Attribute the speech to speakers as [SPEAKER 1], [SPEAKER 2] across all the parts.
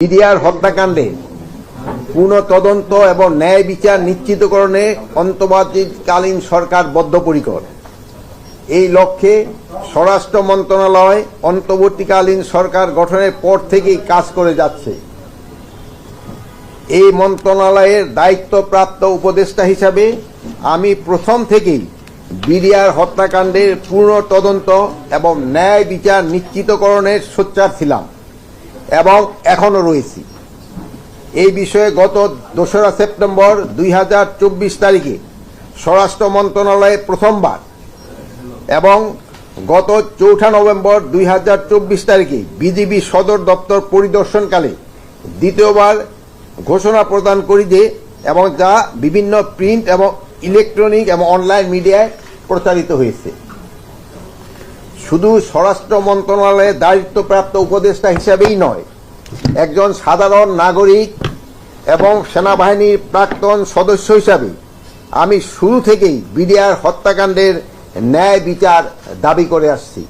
[SPEAKER 1] BDR হত্যাকাণ্ডে পুনঃ তদন্ত এবং ন্যায় বিচার নিশ্চিতকরণে অন্তর্বর্তীকালীন সরকার বদ্ধপরিকর। এই লক্ষ্যে স্বরাষ্ট্র মন্ত্রণালয় অন্তর্বর্তীকালীন সরকার গঠনের পর থেকেই কাজ করে যাচ্ছে। এই মন্ত্রণালয়ের দায়িত্বপ্রাপ্ত উপদেষ্টা হিসাবে আমি প্রথম থেকেই বিডিআর হত্যাকাণ্ডের পূর্ণ তদন্ত এবং ন্যায় বিচার নিশ্চিতকরণের সোচ্চার ছিলাম। এবং এখনও রয়েছি। এই বিষয়ে গত দোসরা সেপ্টেম্বর দুই হাজার চব্বিশ তারিখে স্বরাষ্ট্র মন্ত্রণালয়ে প্রথমবার এবং গত চৌঠা নভেম্বর দুই হাজার চব্বিশ তারিখে বিজিবি সদর দপ্তর পরিদর্শনকালে দ্বিতীয়বার ঘোষণা প্রদান করি যে, এবং যা বিভিন্ন প্রিন্ট এবং ইলেকট্রনিক এবং অনলাইন মিডিয়ায় প্রচারিত হয়েছে। শুধু স্বরাষ্ট্র মন্ত্রণালয়ের দায়িত্বপ্রাপ্ত উপদেষ্টা হিসাবেই নয়, একজন সাধারণ নাগরিক এবং সেনাবাহিনীর প্রাক্তন সদস্য হিসাবে আমি শুরু থেকেই বিডিআর হত্যাকাণ্ডের ন্যায় বিচার দাবি করে আসছি।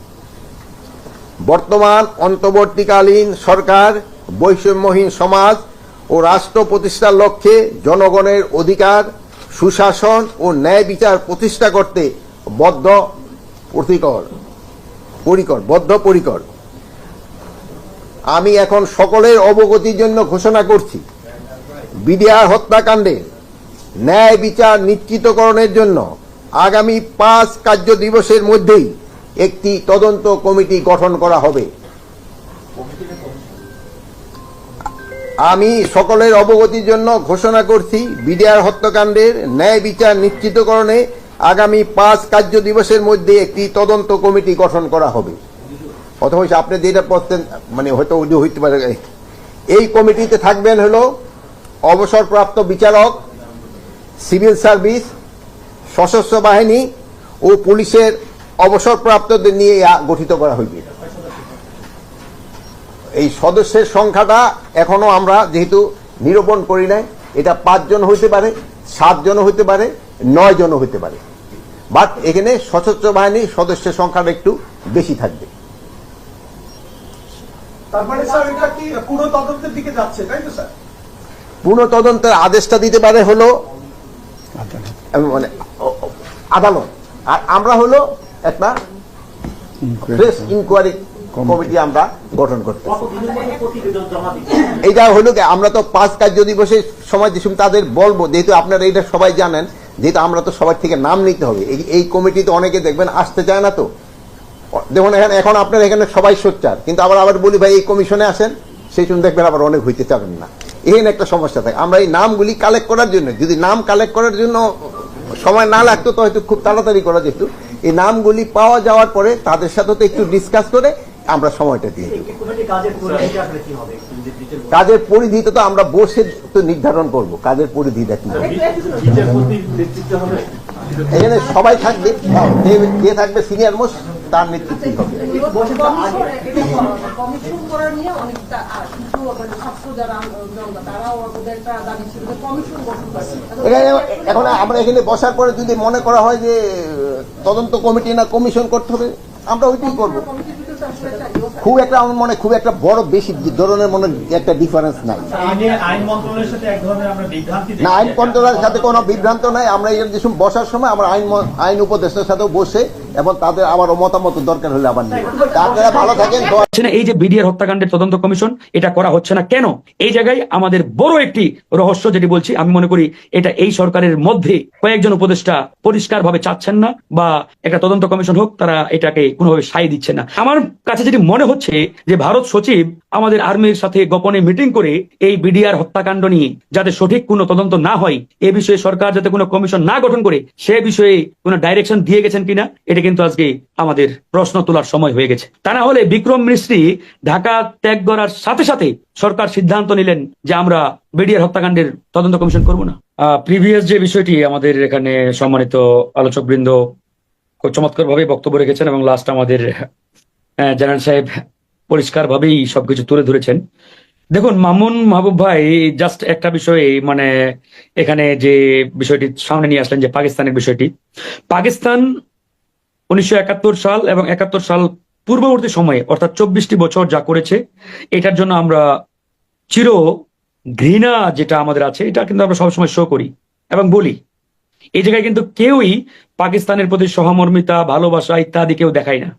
[SPEAKER 1] বর্তমান অন্তর্বর্তীকালীন সরকার, বৈষম্যহীন সমাজ ও রাষ্ট্র প্রতিষ্ঠার লক্ষ্যে জনগণের অধিকার, সুশাসন ও ন্যায় বিচার প্রতিষ্ঠা করতে বদ্ধ প্রতিকর। পরিকর, বদ্ধ পরিকর। আমি এখন সকলের অবগতির জন্য ঘোষণা করছি, বিডিআর হত্যাকাণ্ডের ন্যায় বিচার নিশ্চিতকরণের জন্য আগামী পাঁচ কার্য দিবসের মধ্যেই একটি তদন্ত কমিটি গঠন করা হবে। আমি সকলের অবগতির জন্য ঘোষণা করছি, বিডিআর হত্যাকাণ্ডের ন্যায় বিচার নিশ্চিতকরণে আগামী পাঁচ কার্য দিবসের মধ্যে একটি তদন্ত কমিটি গঠন করা হবে। অথবা আপনি যেটা পড়তেন মানে হয়তো ওই হইতে পারে। এই কমিটিতে থাকবেন হলো অবসরপ্রাপ্ত বিচারক, সিভিল সার্ভিস, সশস্ত্র বাহিনী ও পুলিশের অবসরপ্রাপ্তদের নিয়ে গঠিত করা হইবে। এই সদস্যের সংখ্যাটা এখনও আমরা যেহেতু নিরূপণ করি নাই, এটা পাঁচজন হইতে পারে সাতজন হইতে পারে নয় জন হইতে পারে। বাট এখানে সশস্ত্র বাহিনীর সদস্যের সংখ্যাটা একটু বেশি থাকবে।
[SPEAKER 2] তার স্যার এটা কি পুরো তদন্তের দিকে যাচ্ছে তাই তো স্যার?
[SPEAKER 1] পুনঃ তদন্তের আদেশটা দিতে পারে হলো মানে আদালত। আর আমরা হলো একটা ইনকোয়ারি কমিটি আমরা গঠন করতে এইটা হলো কি আমরা তো পাঁচ কার্য দিবসের সময় যে সময় তাদের বলব যেহেতু আপনারা এটা সবাই জানেন যেহেতু আমরা তো সবার থেকে নাম নিতে হবে, এই কমিটিতে অনেকে দেখবেন আসতে চায় না তো। দেখুন, এখানে, এখন আপনার এখানে সবাই সোচ্চার, কিন্তু আবার আবার বলি, ভাই, এই কমিশনে আসেন সেই জন্য দেখবেন আবার অনেক হইতে চাবেন না। এখানে একটা সমস্যা থাকে। আমরা এই নামগুলি কালেক্ট করার জন্য, যদি নাম কালেক্ট করার জন্য সময় না লাগতো, তো হয়তো খুব তাড়াতাড়ি করা যেত। এই নামগুলি পাওয়া যাওয়ার পরে তাদের সাথে তো একটু ডিসকাস করে আমরা সময়টা দিয়ে দেবো।
[SPEAKER 3] কাজের
[SPEAKER 1] পরিধিটা তো আমরা বসে তো নির্ধারণ করব কাজের পরিধিটা কি
[SPEAKER 3] নেতৃত্বে
[SPEAKER 1] এখানে সবাই থাকবে যে- যে থাকবে সিনিয়র মোস্ট তার নেতৃত্বই হবে? এখন আমরা এখানে বসার পরে যদি মনে করা হয় যে তদন্ত কমিটি না কমিশন করতে হবে আমরা ওইটাই করব। খুব একটা আমার মনে খুব একটা বড় বেশি ধরনের মনে একটা ডিফারেন্স নাই।
[SPEAKER 4] না আইন মন্ত্রণালয়ের সাথে আমরা
[SPEAKER 1] না আইন কন্ট্রোলার সাথে কোনো বিভ্রান্ত নাই। আমরা বসার সময় আমরা আইন আইন উপদেষ্টার সাথেও বসে এবং তাদের মতামত দরকার হলে আবার আপনারা ভালো থাকেন
[SPEAKER 5] না এই যে বিডিআর হত্যাকাণ্ডের তদন্ত কমিশন, এটা করা হচ্ছে না কেন? এই জায়গায় আমাদের বড় একটি রহস্য যেটি বলছি, আমি মনে করি এটা এই সরকারের মধ্যে কয়েকজন উপদেষ্টা পরিষ্কার ভাবে চাচ্ছেন না বা একটা তদন্ত কমিশন হোক, তারা এটাকে কোনোভাবে সাই দিচ্ছে না। আমার কাছে যেটি মনে হচ্ছে যে ভারত সচিব আমাদের আর্মির সাথে গোপনে মিটিং করে এই বিডিআর হত্যাকাণ্ড নিয়ে যাতে সঠিক কোনো তদন্ত না হয়, এ বিষয়ে সরকার যাতে কোনো কমিশন না গঠন করে, সে বিষয়ে কোনো ডাইরেকশন দিয়ে গেছেন কিনা, এটা কিন্তু আজকে আমাদের প্রশ্ন তোলার সময় হয়ে গেছে। তা না হলে বিক্রম মিস্ত্রি ঢাকা ত্যাগ করার সাথে সাথে সরকার সিদ্ধান্ত নিলেন যে আমরা বিডিআর হত্যাকাণ্ডের তদন্ত কমিশন করব না। প্রিভিয়াস যে বিষয়টি আমাদের এখানে সম্মানিত আলোচক বৃন্দ চমৎকার ভাবে বক্তব্য রেখেছেন এবং লাস্ট আমাদের জেনারেল সাহেব পরিষ্কার ভাবেই সবকিছু তুলে ধরেছেন। দেখুন, মামুন মাহবুব ভাই জাস্ট একটা বিষয়ে মানে এখানে যে বিষয়টি সামনে নিয়ে আসলেন, যে পাকিস্তানের বিষয়টি। পাকিস্তান উনিশশো একাত্তর সাল এবং একাত্তর সাল পূর্ববর্তী সময়ে, অর্থাৎ চব্বিশটি বছর যা করেছে, এটার জন্য আমরা চির ঘৃণা যেটা আমাদের আছে, এটা কিন্তু আমরা সবসময় শো করি এবং বলি। এই জায়গায় কিন্তু কেউই পাকিস্তানের প্রতি সহমর্মিতা, ভালোবাসা ইত্যাদি কেউ দেখায় না।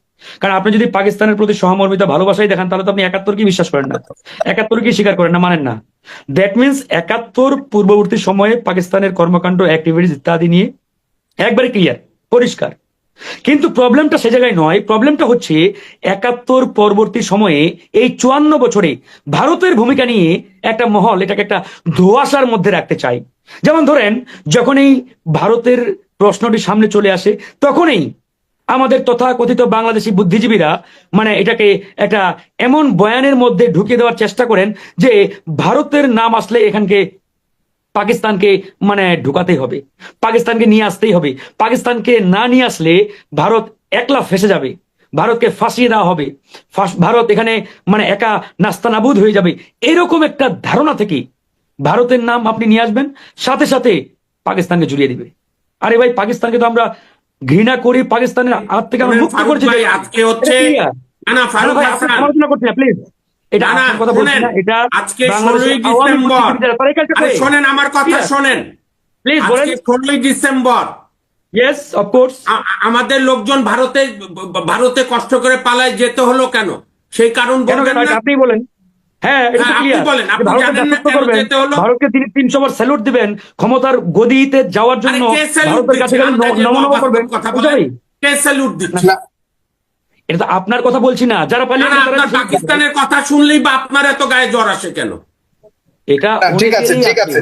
[SPEAKER 5] কারণ আপনি যদি পাকিস্তানের প্রতি সহমর্মিতা, ভালোবাসাই দেখান, তাহলে তো আপনি একাত্তর কি বিশ্বাস করেন না। একাত্তর কি স্বীকার করেন না, মানেন না। দ্যাট মিনস একাত্তর পূর্ববর্তী সময়ে পাকিস্তানের কর্মকাণ্ড অ্যাক্টিভিটিস ইত্যাদি নিয়ে একবারে ক্লিয়ার পরিষ্কার। কিন্তু প্রবলেমটা সে জায়গায় নয়। প্রবলেমটা হচ্ছে একাত্তর পরবর্তী সময়ে এই চুয়ান্ন বছরে ভারতের ভূমিকা নিয়ে একটা মহল, এটাকে একটা ধোয়াশার মধ্যে রাখতে চাই যেমন ধরেন যখন এই ভারতের প্রশ্নটি সামনে চলে আসে, তখনই আমাদের তথাকথিত বাংলাদেশি বুদ্ধিজীবীরা মানে এটাকে একটা এমন বয়ানের মধ্যে ঢুকিয়ে দেওয়ার চেষ্টা করেন যে ভারতের নাম আসলে এখানকে পাকিস্তানকে মানে ঢুকাতেই হবে। পাকিস্তানকে নিয়ে আসতেই হবে। পাকিস্তানকে না নিয়ে আসলে ভারত একলা ফেসে যাবে। ভারতকে ফাঁসিয়ে দেওয়া হবে। ভারত এখানে মানে একা নাস্তানাবুদ হয়ে যাবে। এরকম একটা ধারণা থেকে ভারতের নাম আপনি নিয়ে আসবেন সাথে সাথে পাকিস্তানকে জুড়িয়ে দিবে। আরে ভাই পাকিস্তানকে তো আমরা ঘৃণা করি পাকিস্তানের হাত থেকে আমরা মুক্ত
[SPEAKER 6] ফারুক
[SPEAKER 5] করেছি
[SPEAKER 6] আজকে হচ্ছে না না ফারুক হাসান
[SPEAKER 5] প্লিজ এটা
[SPEAKER 6] না, না,
[SPEAKER 5] আপনার কথা বলছি এটা
[SPEAKER 6] আজকে
[SPEAKER 5] বাংলাদেশের
[SPEAKER 6] 16ই
[SPEAKER 5] আওয়ামী
[SPEAKER 6] ডিসেম্বর।
[SPEAKER 5] বুদ্ধিজীবীরা তারা এই কাজটা
[SPEAKER 6] আরে
[SPEAKER 5] করে।
[SPEAKER 6] শোনেন আমার কথা শোনেন।
[SPEAKER 5] প্লিজ বলেন।
[SPEAKER 6] ষোলোই December.
[SPEAKER 5] Yes of course
[SPEAKER 6] uh- uh- আমাদের লোকজন ভারতে ভারতে কষ্ট করে পালায় যেতে হলো কেন? সেই কারণ
[SPEAKER 5] কেন
[SPEAKER 6] বলবেন না?
[SPEAKER 5] আপনি বলেন। হ্যাঁ
[SPEAKER 6] হ্যাঁ, আপনি বলেন,
[SPEAKER 5] ভারতকে তিনি তিনশো বার স্যালুট দিবেন ক্ষমতার গদিতে যাওয়ার জন্য
[SPEAKER 6] কে salute
[SPEAKER 5] ভারতের কাছে
[SPEAKER 6] দিচ্ছে?
[SPEAKER 5] গেলে
[SPEAKER 6] আন্দাজে
[SPEAKER 5] নমনম করবেন।
[SPEAKER 6] কথা বলেন। কে স্যালুট দিচ্ছে?
[SPEAKER 5] এটা তো আপনার কথা বলছি না যারা পালিয়ে
[SPEAKER 6] পাকিস্তানের কথা শুনলেই বা আপনার এত গায়ে জ্বর আসে কেন?
[SPEAKER 5] এটা
[SPEAKER 7] ঠিক আছে ঠিক আছে।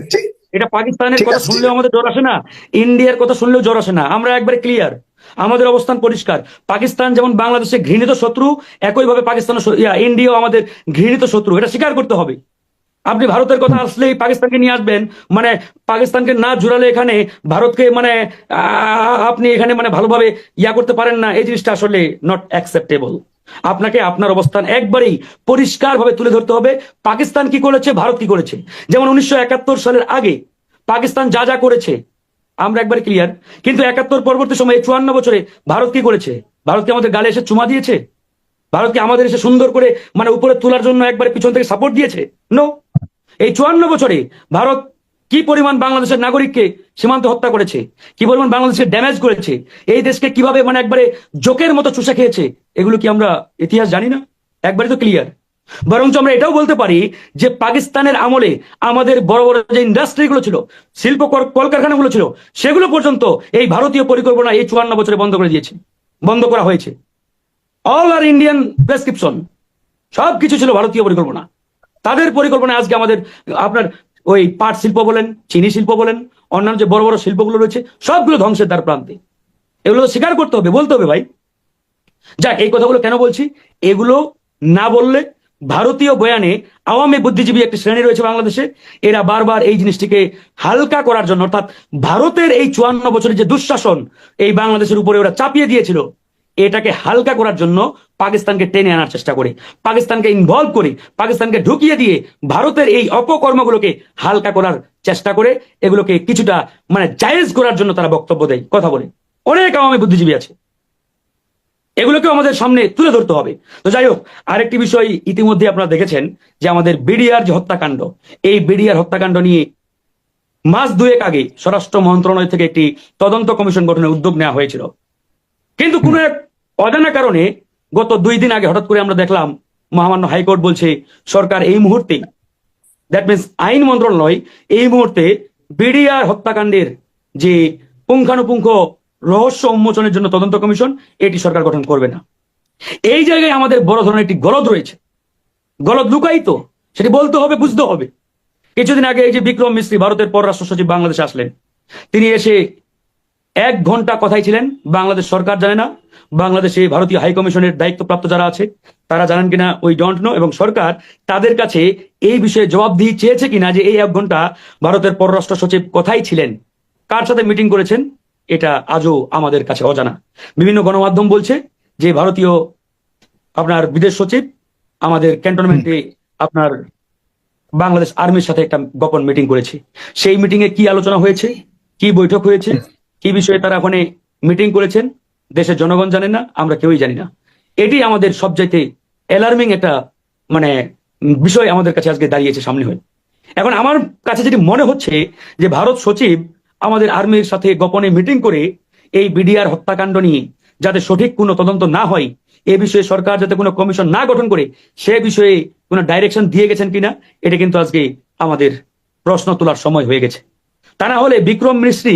[SPEAKER 5] এটা পাকিস্তানের কথা
[SPEAKER 7] শুনলে
[SPEAKER 5] শুনলেও আমাদের জ্বর আসে না ইন্ডিয়ার কথা শুনলেও জ্বর আসে না। আমরা একবারে ক্লিয়ার আমাদের অবস্থান পরিষ্কার। পাকিস্তান যেমন বাংলাদেশে ঘৃণিত শত্রু একইভাবে পাকিস্তান ইন্ডিয়াও আমাদের ঘৃণিত শত্রু। এটা স্বীকার করতে হবে। আপনি ভারতের কথা আসলেই পাকিস্তানকে নিয়ে আসবেন মানে পাকিস্তানকে না জুড়ালে এখানে ভারতকে মানে আপনি এখানে মানে ভালোভাবে ইয়া করতে পারেন না। এই জিনিসটা আসলে নট অ্যাকসেপ্টেবল আপনাকে আপনার অবস্থান একবারেই পরিষ্কারভাবে তুলে ধরতে হবে। পাকিস্তান কি করেছে, ভারত কি করেছে? যেমন উনিশশো একাত্তর সালের আগে পাকিস্তান যা যা করেছে, আমরা একবার ক্লিয়ার কিন্তু একাত্তর পরবর্তী সময়ে চুয়ান্ন বছরে ভারত কি করেছে? ভারত কি আমাদের গালে এসে চুমা দিয়েছে? ভারত কি আমাদের এসে সুন্দর করে মানে উপরে তোলার জন্য একবারে পিছন থেকে সাপোর্ট দিয়েছে? নো এই চুয়ান্ন বছরে ভারত কি পরিমাণ বাংলাদেশের নাগরিককে সীমান্ত হত্যা করেছে? কি পরিমাণ বাংলাদেশকে ড্যামেজ করেছে? এই দেশকে কীভাবে মানে একবারে জোকের মতো চুষে খেয়েছে? এগুলো কি আমরা ইতিহাস জানি না? একবারে তো ক্লিয়ার বরঞ্চ আমরা এটাও বলতে পারি যে পাকিস্তানের আমলে আমাদের বড় বড় যে ইন্ডাস্ট্রিগুলো ছিল, শিল্প কল- কলকারখানাগুলো ছিল, সেগুলো পর্যন্ত এই ভারতীয় পরিকল্পনা এই চুয়ান্ন বছরে বন্ধ করে দিয়েছে, বন্ধ করা হয়েছে। অল আর ইন্ডিয়ান প্রেসক্রিপশন সব কিছু ছিল ভারতীয় পরিকল্পনা। তাদের পরিকল্পনা আজকে আমাদের, আপনার ওই পাট শিল্প বলেন, চিনি শিল্প বলেন, অন্যান্য যে বড় বড় শিল্পগুলো রয়েছে, সবগুলো ধ্বংসের দ্বার প্রান্তে। এগুলো তো স্বীকার করতে হবে, বলতে হবে ভাই। যাক, এই কথাগুলো কেন বলছি? এগুলো না বললে ভারতীয় বয়ানে আওয়ামী বুদ্ধিজীবী একটি শ্রেণি রয়েছে বাংলাদেশে। এরা বারবার এই জিনিসটিকে হালকা করার জন্য, অর্থাৎ ভারতের এই চুয়ান্ন বছরের যে দুঃশাসন, এই বাংলাদেশের উপরে ওরা চাপিয়ে দিয়েছিল। এটাকে হালকা করার জন্য পাকিস্তানকে টেনে আনার চেষ্টা করে, পাকিস্তানকে ইনভলভ করে, পাকিস্তানকে ঢুকিয়ে দিয়ে ভারতের এই অপকর্মগুলোকে হালকা করার চেষ্টা করে, এগুলোকে কিছুটা মানে জায়েজ করার জন্য তারা বক্তব্য দেয়, কথা বলে। অনেক আওয়ামী বুদ্ধিজীবী আছে। এগুলোকেও আমাদের সামনে তুলে ধরতে হবে। তো যাই হোক, আরেকটি বিষয় ইতিমধ্যে আপনারা দেখেছেন যে আমাদের বিডিআর যে হত্যাকাণ্ড, এই বিডিআর হত্যাকাণ্ড নিয়ে মাস দুয়েক আগে স্বরাষ্ট্র মন্ত্রণালয় থেকে একটি তদন্ত কমিশন গঠনের উদ্যোগ নেওয়া হয়েছিল। কিন্তু কোন এক অজানা কারণে গত দুই দিন আগে হঠাৎ করে আমরা দেখলাম মহামান্য হাইকোর্ট বলছে, সরকার এই মুহূর্তে দ্যাট মিনস আইন মন্ত্রণালয় এই মুহূর্তে বিডিআর হত্যাকাণ্ডের যে পুঙ্খানুপুঙ্খ রহস্য উন্মোচনের জন্য তদন্ত কমিশন, এটি সরকার গঠন করবে না। এই জায়গায় আমাদের বড় ধরনের একটি গলদ রয়েছে। গলদ তো সেটি বলতে হবে, বুঝতে হবে। কিছুদিন আগে এই যে বিক্রম মিস্ত্রি, ভারতের পররাষ্ট্র সচিব বাংলাদেশে আসলেন। তিনি এসে এক ঘণ্টা কথাই ছিলেন, বাংলাদেশ সরকার জানে না বাংলাদেশে ভারতীয় হাইকমিশনের দায়িত্বপ্রাপ্ত যারা আছে, তারা জানেন কিনা, ওই ডোন্ট নো এবং সরকার তাদের কাছে এই বিষয়ে জবাবদিহি চেয়েছে কিনা যে এই এক ঘণ্টা ভারতের পররাষ্ট্র সচিব কথাই ছিলেন, কার সাথে মিটিং করেছেন, এটা আজও আমাদের কাছে অজানা। বিভিন্ন গণমাধ্যম বলছে যে ভারতীয় আপনার বিদেশ সচিব, আমাদের ক্যান্টনমেন্টে আপনার বাংলাদেশ আর্মির সাথে একটা গোপন মিটিং করেছে। সেই মিটিং এ কি আলোচনা হয়েছে, কি বৈঠক হয়েছে, কি বিষয়ে তারা ওখানে মিটিং করেছেন দেশের জনগণ জানে না, আমরা কেউই জানি না। এটি আমাদের সবচাইতে অ্যালার্মিং একটা মানে বিষয় আমাদের কাছে আজকে দাঁড়িয়েছে সামনে হয়ে। এখন আমার কাছে যেটি মনে হচ্ছে যে ভারত সচিব আমাদের আর্মির সাথে গোপনে মিটিং করে এই বিডিআর হত্যাকাণ্ড নিয়ে যাতে সঠিক কোনো তদন্ত না হয়, এ বিষয়ে সরকার যাতে কোনো কমিশন না গঠন করে, সে বিষয়ে কোনো ডাইরেকশন দিয়ে গেছেন কিনা, এটা কিন্তু আজকে আমাদের প্রশ্ন তোলার সময় হয়ে গেছে। তা না হলে বিক্রম মিস্ত্রি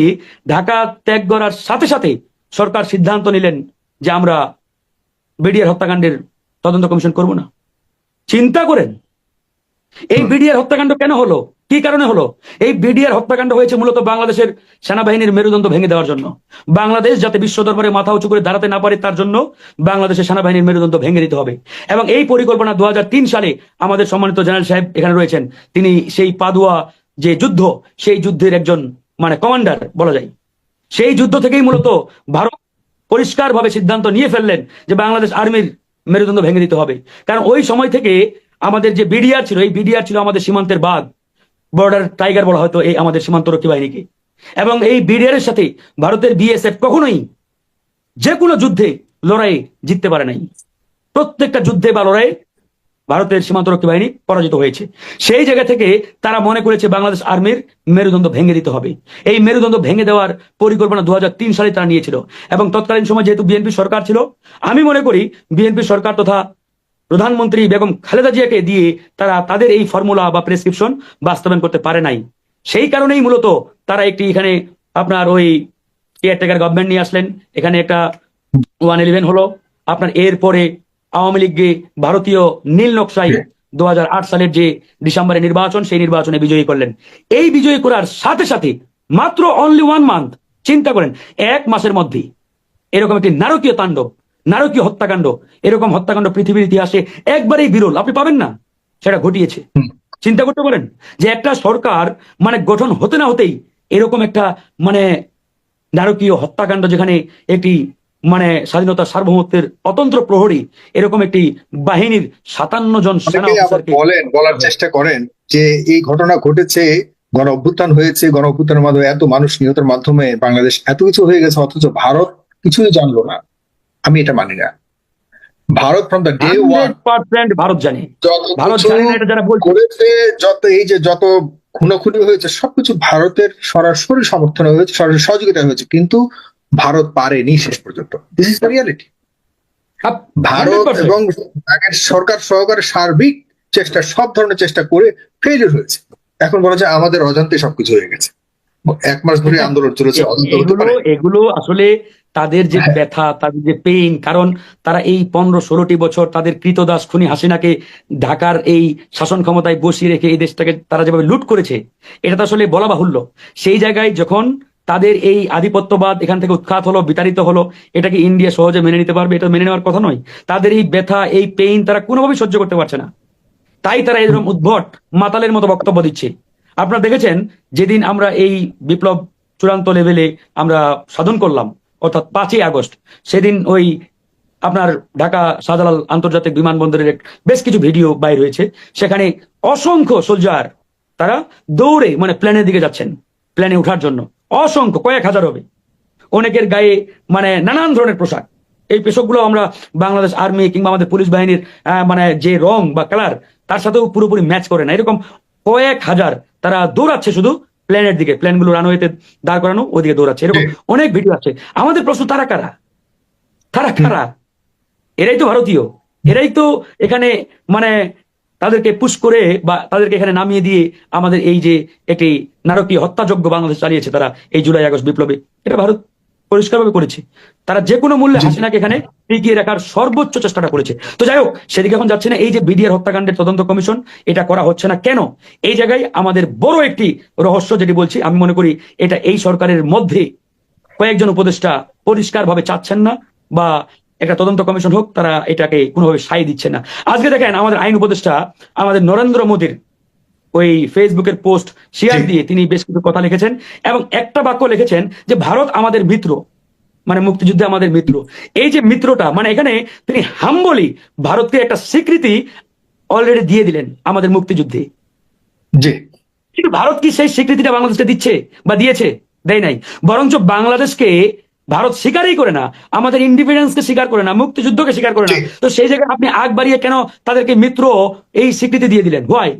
[SPEAKER 5] ঢাকা ত্যাগ করার সাথে সাথে সরকার সিদ্ধান্ত নিলেন যে আমরা বিডিআর হত্যাকাণ্ডের তদন্ত কমিশন করব না। চিন্তা করেন এই বিডিআর হত্যাকাণ্ড কেন হলো? কি কারণে হলো? এই বিডিআর হত্যাকাণ্ড হয়েছে মূলত বাংলাদেশের সেনাবাহিনীর মেরুদণ্ড ভেঙে দেওয়ার জন্য। বাংলাদেশ যাতে বিশ্ব দরবারে মাথা উঁচু করে দাঁড়াতে না পারে তার জন্য বাংলাদেশের সেনাবাহিনীর মেরুদণ্ড ভেঙে দিতে হবে। এবং এই পরিকল্পনা দু হাজার তিন সালে আমাদের সম্মানিত জেনারেল সাহেব এখানে রয়েছেন। তিনি সেই পাদুয়া যে যুদ্ধ সেই যুদ্ধের একজন মানে কমান্ডার বলা যায়। সেই যুদ্ধ থেকেই মূলত ভারত পরিষ্কারভাবে সিদ্ধান্ত নিয়ে ফেললেন যে বাংলাদেশ আর্মির মেরুদণ্ড ভেঙে দিতে হবে। কারণ ওই সময় থেকে আমাদের যে বিডিআর ছিল, এই বিডিআর ছিল আমাদের সীমান্তের বাঘ। বর্ডার টাইগার বলা হয়তো এই আমাদের সীমান্তরক্ষী বাহিনীকে। এবং এই বিডিআর এর সাথে ভারতের বিএসএফ কখনোই যে কোনো যুদ্ধে লড়াই জিততে পারে নাই। প্রত্যেকটা যুদ্ধে বা লড়াইয়ে ভারতের সীমান্তরক্ষী বাহিনী পরাজিত হয়েছে। সেই জায়গা থেকে তারা মনে করেছে বাংলাদেশ আর্মির মেরুদণ্ড ভেঙে দিতে হবে। এই মেরুদণ্ড ভেঙে দেওয়ার পরিকল্পনা দু হাজার তিন সালে তারা নিয়েছিল এবং তৎকালীন সময় যেহেতু বিএনপি সরকার ছিল, আমি মনে করি বিএনপি সরকার তথা প্রধানমন্ত্রী বেগম খালেদা জিয়াকে দিয়ে তারা তাদের এই ফর্মুলা বা প্রেসক্রিপশন বাস্তবায়ন করতে পারে নাই। সেই কারণেই মূলত তারা একটি এখানে আপনার ওই কেয়ারটেকার গভর্নমেন্ট নিয়ে আসলেন। এখানে একটা ওয়ান ইলেভেন হলো। আপনার এরপরে আওয়ামী লীগকে ভারতীয় নীল নকশায় দু সালের যে ডিসেম্বরে নির্বাচন সেই নির্বাচনে বিজয়ী করলেন। এই বিজয়ী করার সাথে সাথে মাত্র অনলি ওয়ান মান্থ চিন্তা করেন এক মাসের মধ্যে এরকম একটি নারকীয় তাণ্ডব নারকীয় হত্যাকাণ্ড এরকম হত্যাকাণ্ড পৃথিবীর ইতিহাসে একবারেই বিরল। আপনি পাবেন না সেটা ঘটিয়েছে। চিন্তা করতে পারেন যে একটা সরকার মানে গঠন হতে না হতেই এরকম একটা মানে নারকীয় হত্যাকাণ্ড যেখানে একটি মানে স্বাধীনতা সার্বভৌমত্বের অতন্ত্র প্রহরী এরকম একটি বাহিনীর সাতান্ন জন সেনা
[SPEAKER 7] বলেন বলার চেষ্টা করেন যে এই ঘটনা ঘটেছে গণ অভ্যুত্থান হয়েছে গণ অভ্যুত্থানের মাধ্যমে এত মানুষ নিহতের মাধ্যমে বাংলাদেশ এত কিছু হয়ে গেছে অথচ ভারত কিছুই জানলো না। আমি এটা মানি না। Bharat from the day one
[SPEAKER 5] 100% Bharat জানে। ভারত জানে না এটা যারা বলছে।
[SPEAKER 7] করেছে যত এই যে যত খুনোখুনি হয়েছে সবকিছু ভারতের সরাসরি সমর্থনে হয়েছে সরাসরি সহযোগিতা হয়েছে। কিন্তু ভারত পারেনি শেষ পর্যন্ত। দিস ইজ দ্য রিয়ালিটি
[SPEAKER 5] আপ-
[SPEAKER 7] ভারত এবং আগের সরকার সহকারে সার্বিক চেষ্টা সব ধরনের চেষ্টা করে ফেলিয়ার হয়েছে। এখন বলা যায় আমাদের অজান্তে সবকিছু হয়ে গেছে। এক মাস ধরে আন্দোলন চলেছে
[SPEAKER 5] এগুলো এগুলো আসলে তাদের যে
[SPEAKER 7] হ্যাঁ।
[SPEAKER 5] ব্যথা তাদের যে পেইন কারণ তারা এই পনেরো ষোলোটি বছর তাদের কৃতদাস খুনি হাসিনাকে ঢাকার এই শাসন ক্ষমতায় বসিয়ে রেখে এই দেশটাকে তারা যেভাবে লুট করেছে এটা তো আসলে বলা বাহুল্য। সেই জায়গায় যখন তাদের এই আধিপত্যবাদ এখান থেকে উৎখাত হলো, বিতাড়িত হলো, এটাকে ইন্ডিয়া সহজে মেনে নিতে পারবে, এটা মেনে নেওয়ার কথা নয়। তাদের এই ব্যথা, এই পেইন তারা কোনোভাবেই সহ্য করতে পারছে না। তাই তারা এরকম উদ্ভট মাতালের মতো বক্তব্য দিচ্ছে। আপনারা দেখেছেন, যেদিন আমরা এই বিপ্লব চূড়ান্ত লেভেলে আমরা সাধন করলাম, অর্থাৎ পাঁচই আগস্ট, সেদিন ওই আপনার ঢাকা শাহজালাল আন্তর্জাতিক বিমানবন্দরের বেশ কিছু ভিডিও বাইর হয়েছে সেখানে অসংখ্য সোলজার তারা দৌড়ে মানে প্লেনের দিকে যাচ্ছেন প্লেনে ওঠার জন্য। অসংখ্য কয়েক হাজার হবে। অনেকের গায়ে মানে নানান ধরনের পোশাক। এই পোশাকগুলো আমরা বাংলাদেশ আর্মি কিংবা আমাদের পুলিশ বাহিনীর মানে যে রং বা কালার তার সাথেও পুরোপুরি ম্যাচ করে না। এরকম কয়েক হাজার তারা দৌড়াচ্ছে শুধু প্লেনের দিকে। প্লেনগুলো রানওয়েতে দাঁড় করানো ওদিকে দৌড়াচ্ছে। এরকম অনেক ভিডিও আছে। আমাদের প্রশ্ন তারা কারা? তারা কারা? এরাই তো ভারতীয়। এরাই তো এখানে মানে তাদেরকে পুশ করে বা তাদেরকে এখানে নামিয়ে দিয়ে আমাদের এই যে একটি নারকীয় হত্যাযজ্ঞ বাংলাদেশ চালিয়েছে তারা এই জুলাই আগস্ট বিপ্লবে। এটা ভারত পরিষ্কারভাবে করেছে। তারা যে কোনো মূল্যে হাসিনাকে এখানে টিকিয়ে রাখার সর্বোচ্চ চেষ্টাটা করেছে। তো যাই হোক সেদিকে এখন যাচ্ছে না। এই যে বিডিআর হত্যাকাণ্ডের তদন্ত কমিশন এটা করা হচ্ছে না। কেন? এই জায়গায় আমাদের বড় একটি রহস্য যেটি বলছি আমি মনে করি এটা এই সরকারের মধ্যে কয়েকজন উপদেষ্টা পরিষ্কারভাবে চাচ্ছেন না বা একটা তদন্ত কমিশন হোক তারা এটাকে কোনোভাবে সাই দিচ্ছে না। আজকে দেখেন আমাদের আইন উপদেষ্টা আমাদের নরেন্দ্র মোদীর ওই ফেসবুকের পোস্ট শেয়ার দিয়ে তিনি বেশ কিছু কথা লিখেছেন এবং একটা বাক্য লিখেছেন যে ভারত আমাদের মিত্র। মানে মুক্তিযুদ্ধে আমাদের মিত্র। এই যে মিত্রটা মানে এখানে তিনি হাম্বলি ভারতকে একটা স্বীকৃতি অলরেডি দিয়ে দিলেন আমাদের মুক্তিযুদ্ধে।
[SPEAKER 7] জি।
[SPEAKER 5] কিন্তু ভারত কি সেই স্বীকৃতিটা বাংলাদেশকে দিচ্ছে বা দিয়েছে? দেয় নাই। বরঞ্চ বাংলাদেশকে ভারত স্বীকারই করে না আমাদের ইন্ডিপেন্ডেন্সকে স্বীকার করে না মুক্তিযুদ্ধকে স্বীকার করে না। তো সেই জায়গায় আপনি আগ বাড়িয়ে কেন তাদেরকে মিত্র এই স্বীকৃতি দিয়ে দিলেন? হোয়াই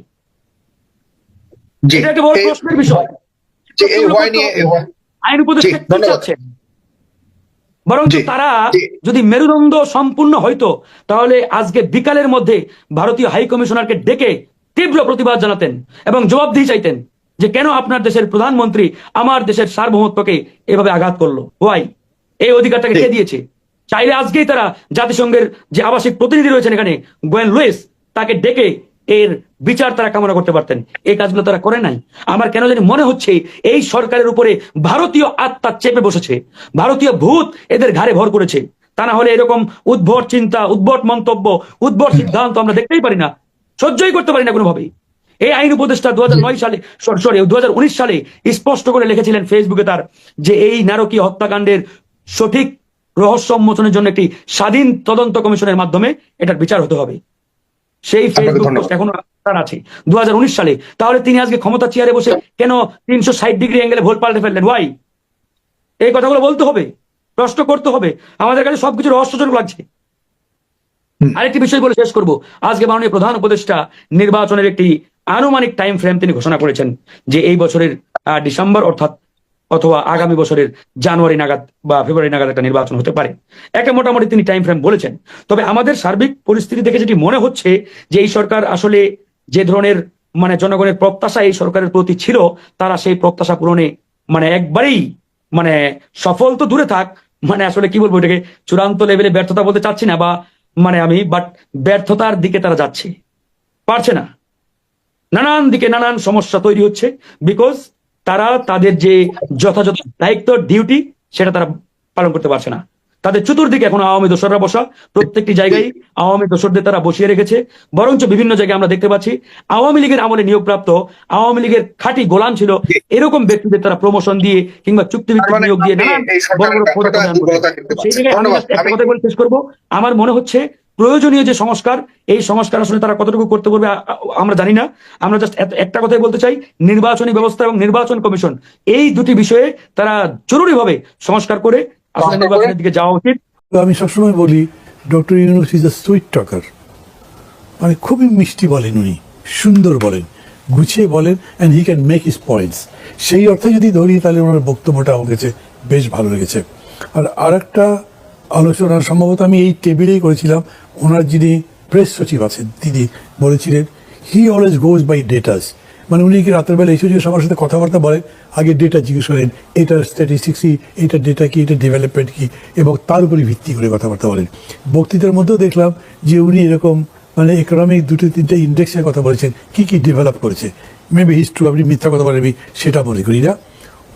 [SPEAKER 5] এটা একটা বড় প্রশ্নের বিষয়। আইন উপদেষ্টা কি চাচ্ছেন বরং তারা যদি মেরুদণ্ড সম্পূর্ণ হইতো তাহলে আজকে বিকালের মধ্যে ভারতীয় হাই কমিশনারকে ডেকে তীব্র প্রতিবাদ জানাতেন এবং জবাবদিহি চাইতেন। যে কেন আপনার দেশের প্রধানমন্ত্রী আমার দেশের সার্বভৌমত্বকে এভাবে আঘাত করল? হোয়াই এই অধিকারটাকে কে দিয়েছে? চাইলে আজকেই তারা জাতিসংঘের যে আবাসিক প্রতিনিধি রয়েছেন এখানে গোয়েন লুইস তাকে ডেকে এর বিচার তারা কামনা করতে পারতেন। এই কাজগুলো তারা করে নাই। আমার কেন জানি মনে হচ্ছে এই সরকারের উপরে ভারতীয় আত্মা চেপে বসেছে। ভারতীয় ভূত এদের ঘাড়ে ভর করেছে। তা না হলে এরকম উদ্ভট চিন্তা উদ্ভট মন্তব্য উদ্ভট সিদ্ধান্ত আমরা দেখতেই পারি না। সহ্যই করতে পারি না কোনোভাবেই। এই আইন উপদেষ্টা দু হাজার নয় সালে সরি সরি দু হাজার উনিশ সালে স্পষ্ট করে লিখেছিলেন ফেসবুকে তার যে এই নারকীয় হত্যাকাণ্ডের সঠিক রহস্য উন্মোচনের জন্য একটি স্বাধীন তদন্ত কমিশনের মাধ্যমে এটার বিচার হতে হবে। সেই ফেসবুক পোস্ট এখন আছে। দু সালে তাহলে তিনি আজকে ক্ষমতা চেয়ারে বসে কেন তিনশো ষাট ডিগ্রি অ্যাঙ্গেলে ভোট পাল্টে ফেললেন? ওয়াই এই কথাগুলো বলতে হবে প্রশ্ন করতে হবে। আমাদের কাছে সবকিছু রহস্যজনক লাগছে। আরেকটি বিষয় বলে শেষ করব। আজকে মাননীয় প্রধান উপদেষ্টা নির্বাচনের একটি আনুমানিক টাইম ফ্রেম তিনি ঘোষণা করেছেন যে এই বছরের ডিসেম্বর অর্থাৎ অথবা আগামী বছরের জানুয়ারি নাগাদ বা ফেব্রুয়ারি নাগাদ একটা নির্বাচন হতে পারে। একটা মোটামুটি তিনি টাইম ফ্রেম বলেছেন। তবে আমাদের সার্বিক পরিস্থিতি দেখে যেটি মনে হচ্ছে যে এই সরকার আসলে যে ধরনের মানে জনগণের প্রত্যাশা এই সরকারের প্রতি ছিল, তারা সেই প্রত্যাশা পূরণে মানে একবারেই মানে সফল তো দূরে থাক মানে আসলে কি বলব এটাকে, চূড়ান্ত লেভেলে ব্যর্থতা বলতে চাচ্ছি না বা মানে আমি বাট ব্যর্থতার দিকে তারা যাচ্ছে। পারছে না। নানান দিকে নানান সমস্যা তৈরি হচ্ছে বিকজ তারা তাদের যে যথাযথ দায়িত্ব ডিউটি সেটা তারা পালন করতে পারছে না। তাদের চতুর্দিকে এখন আওয়ামী দোসররা বসা প্রত্যেকটি জায়গায় আওয়ামী দোসরদের তারা বসিয়ে রেখেছে। বরঞ্চ বিভিন্ন জায়গায় আমরা দেখতে পাচ্ছি আওয়ামী লীগের আমলে নিয়োগপ্রাপ্ত আওয়ামী লীগের খাঁটি গোলাম ছিল এরকম ব্যক্তিদের তারা প্রমোশন দিয়ে কিংবা চুক্তিভিত্তিক
[SPEAKER 7] তার মানে
[SPEAKER 5] নিয়োগ দিয়ে নানান বড় বড় সেই জায়গায় আমি একটা কথা বলে শেষ করব। আমার মনে হচ্ছে প্রয়োজনীয় যে সংস্কার এই সংস্কার আসলে তারা কতটুকু করতে পারবে আমরা জানি না। আমরা জাস্ট একটা কথাই বলতে চাই নির্বাচনী ব্যবস্থা এবং নির্বাচন কমিশন এই দুটি বিষয়ে তারা জরুরিভাবে সংস্কার করে আসলে
[SPEAKER 7] সংস্কার করে-
[SPEAKER 5] নির্বাচনের দিকে যাওয়া উচিত।
[SPEAKER 8] আমি সবসময় বলি doctor Yunus is a sweet talker মানে খুবই মিষ্টি বলেন উনি সুন্দর বলেন গুছিয়ে বলেন and he can make his points সেই অর্থে যদি ধরি তাহলে ওনার বক্তব্যটা আমার কাছে বেশ ভালো লেগেছে। আর আরেকটা আলোচনা সম্ভবত আমি এই টেবিলেই করেছিলাম। ওনার যিনি প্রেস সচিব আছেন, তিনি বলেছিলেন হি অলওয়েজ গোজ বাই ডেটাস মানে উনি কি রাতের বেলা এসে সবার সাথে কথাবার্তা বলেন আগে ডেটা জিজ্ঞেস করেন এটার স্ট্যাটিস্টিক্স কি? এটার ডেটা কি? এটা ডেভেলপমেন্ট কি? এবং তার উপরে ভিত্তি করে কথাবার্তা বলেন। বক্তৃতার মধ্যেও দেখলাম যে উনি এরকম মানে ইকোনমিক দুটো তিনটে ইন্ডেক্সের কথা বলেছেন, কি কি ডেভেলপ করেছে। মেবি হিস্ট্রি আপনি মিথ্যা কথা বলেন আমি সেটা মনে করি না।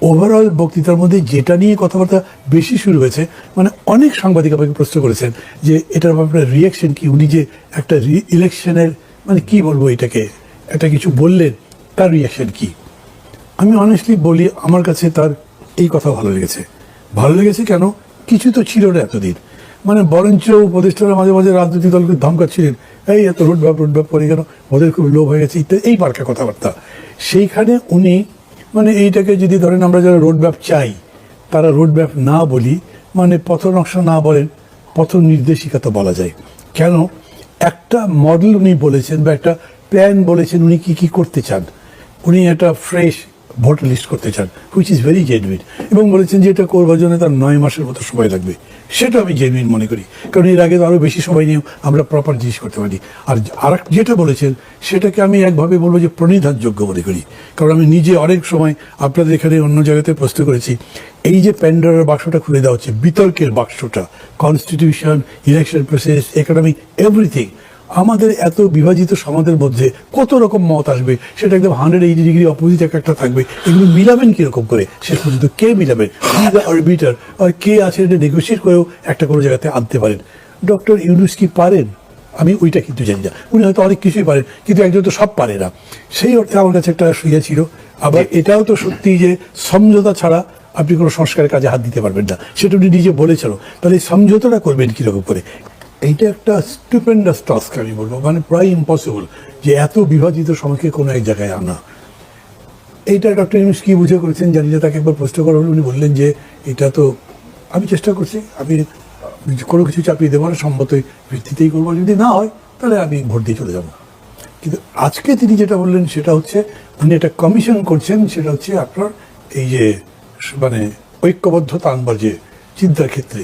[SPEAKER 8] ওভারঅল বক্তৃতার মধ্যে যেটা নিয়ে কথাবার্তা বেশি শুরু হয়েছে মানে অনেক সাংবাদিক আমাকে প্রশ্ন করেছেন যে এটার ব্যাপারে রিয়াকশন কি? উনি যে একটা ইলেকশনের মানে কি বলব এটাকে? একটা কিছু বললেন, তার রিয়াকশন কি? আমি অনেস্টলি বলি, আমার কাছে তার এই কথা ভালো লেগেছে। ভালো লেগেছে কেন? কিছু তো ছিল না এতদিন। মানে বরঞ্চ উপদেষ্টারা মাঝে মাঝে রাজনৈতিক দলকে ধমকাচ্ছিলেন, এই এত রোড ব্যাপ রোড ব্যাপ করে কেন? ওদের খুব লোভ হয়ে গেছে, ইত্যাদি, এই পার্কা কথাবার্তা। সেইখানে উনি মানে এইটাকে যদি ধরেন আমরা যারা রোড ম্যাপ চাই, তারা রোড ম্যাপ না বলি মানে পথ নকশা না বলেন পথ নির্দেশিকা তো বলা যায়। কেন? একটা মডেল উনি বলেছেন বা একটা প্ল্যান বলেছেন উনি কি কি করতে চান। উনি একটা ফ্রেশ ভোটার লিস্ট করতে চান হুইচ ইজ ভেরি জেনুইন এবং বলেছেন যে এটা করবার জন্য তার নয় মাসের মতো সময় লাগবে। সেটা আমি জেনুইন মনে করি। কারণ এর আগে তো আরও বেশি সময় নিয়েও আমরা প্রপার জিনিস করতে পারি। আর আর যেটা বলেছেন, সেটাকে আমি একভাবে বলব যে প্রণিধানযোগ্য মনে করি। কারণ আমি নিজে অনেক সময় আপনাদের এখানে অন্য জায়গাতে প্রশ্ন করেছি, এই যে প্যান্ডারের বাক্সটা খুলে দেওয়া হচ্ছে, বিতর্কের বাক্সটা constitution election process economic everything আমাদের এত বিভাজিত সমাজের মধ্যে কত রকম মত আসবে? সেটা একদম হান্ড্রেড এইটি ডিগ্রি অপোজিট এক একটা থাকবে। এগুলো মিলাবেন কীরকম করে? শেষ পর্যন্ত কে মিলাবেন? অরবিটার আর কে আছে এটা নেগোসিয়েট করেও একটা কোনো জায়গাতে আনতে পারেন? ডক্টর ইউনুস কি পারেন? আমি ওইটা কিন্তু জানি না। উনি হয়তো অনেক কিছুই পারেন, কিন্তু একজন তো সব পারে না। সেই অর্থে আমার কাছে একটা সুইয়া ছিল। আবার এটাও তো সত্যি যে সমঝোতা ছাড়া আপনি কোনো সংস্কারের কাজে হাত দিতে পারবেন না। সেটা উনি নিজে বলেছিল তাহলে সমঝোতাটা করবেন কীরকম করে? এইটা একটা স্টুপেন্ডাস টাস্ক আমি বলব মানে প্রায় ইম্পসিবল যে এত বিভাজিত সমাজকে কোনো এক জায়গায় আনা। এইটা ডক্টর ইউনুস কী বুঝে করেছেন জানি না, তাকে একবার প্রশ্ন করা হলো, উনি বললেন যে এটা তো আমি চেষ্টা করছি, আমি কোনো কিছু চাপিয়ে দেবো না, সম্মত ভিত্তিতেই করব, যদি না হয়, তাহলে আমি ভোট দিয়ে চলে যাব। কিন্তু আজকে তিনি যেটা বললেন সেটা হচ্ছে, উনি একটা কমিশন করছেন, সেটা হচ্ছে আপনার এই যে মানে ঐক্যবদ্ধতা আনবার যে চিন্তার ক্ষেত্রে।